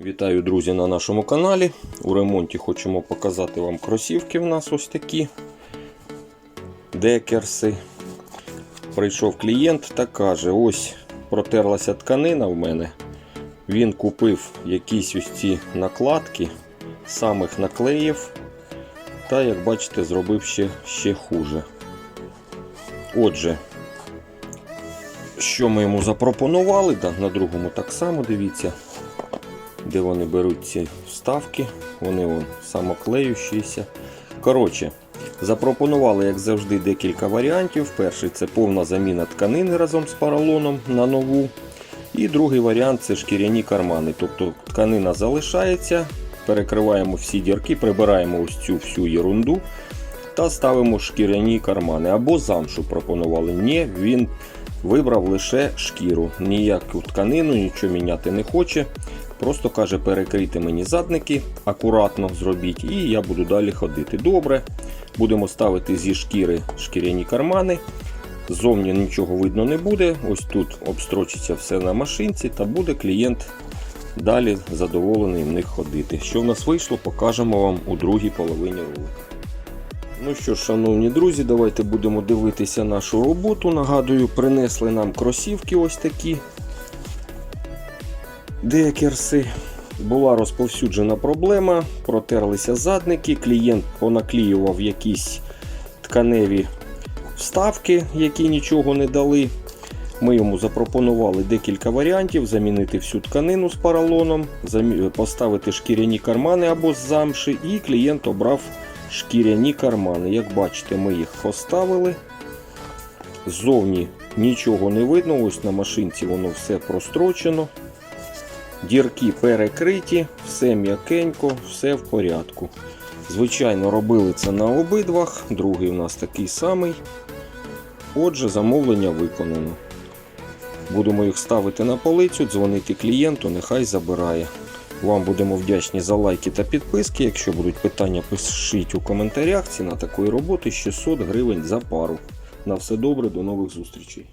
Вітаю, друзі, на нашому каналі. У ремонті хочемо показати вам кросівки в нас ось такі декерси. Прийшов клієнт та каже: ось протерлася тканина в мене. Він купив якісь ось ці накладки, сам наклеїв. Та, як бачите, зробив ще, ще хуже. Отже, що ми йому запропонували, на другому так само дивіться де вони беруть ці вставки, вони вон, самоклеючіся. Коротше, запропонували, як завжди, декілька варіантів. Перший це повна заміна тканини разом з поролоном на нову. І другий варіант це шкіряні кармани. Тобто тканина залишається, перекриваємо всі дірки, прибираємо ось цю всю ерунду та ставимо шкіряні кармани. Або замшу пропонували. Ні, він вибрав лише шкіру. Ніяку тканину, нічого міняти не хоче. Просто каже, перекрийте мені задники, акуратно зробіть, і я буду далі ходити. Добре. Будемо ставити зі шкіри шкіряні кармани. Ззовні нічого видно не буде. Ось тут обстрочиться все на машинці, та буде клієнт далі задоволений в них ходити. Що в нас вийшло, покажемо вам у другій половині ролика. Ну що ж, шановні друзі, давайте будемо дивитися нашу роботу. Нагадую, принесли нам кросівки ось такі декерси. Була розповсюджена проблема, протерлися задники, клієнт понаклеював якісь тканеві вставки, які нічого не дали. Ми йому запропонували декілька варіантів: замінити всю тканину з поролоном, поставити шкіряні кармани або з замши, і клієнт обрав шкіряні кармани. Як бачите, ми їх поставили. Ззовні нічого не видно, ось на машинці воно все прострочено. Дірки перекриті, все м'якенько, все в порядку. Звичайно, робили це на обидвах, другий у нас такий самий. Отже, замовлення виконано. Будемо їх ставити на полицю, дзвонити клієнту, нехай забирає. Вам будемо вдячні за лайки та підписки. Якщо будуть питання, пишіть у коментарях. Ціна такої роботи 600 гривень за пару. На все добре, до нових зустрічей.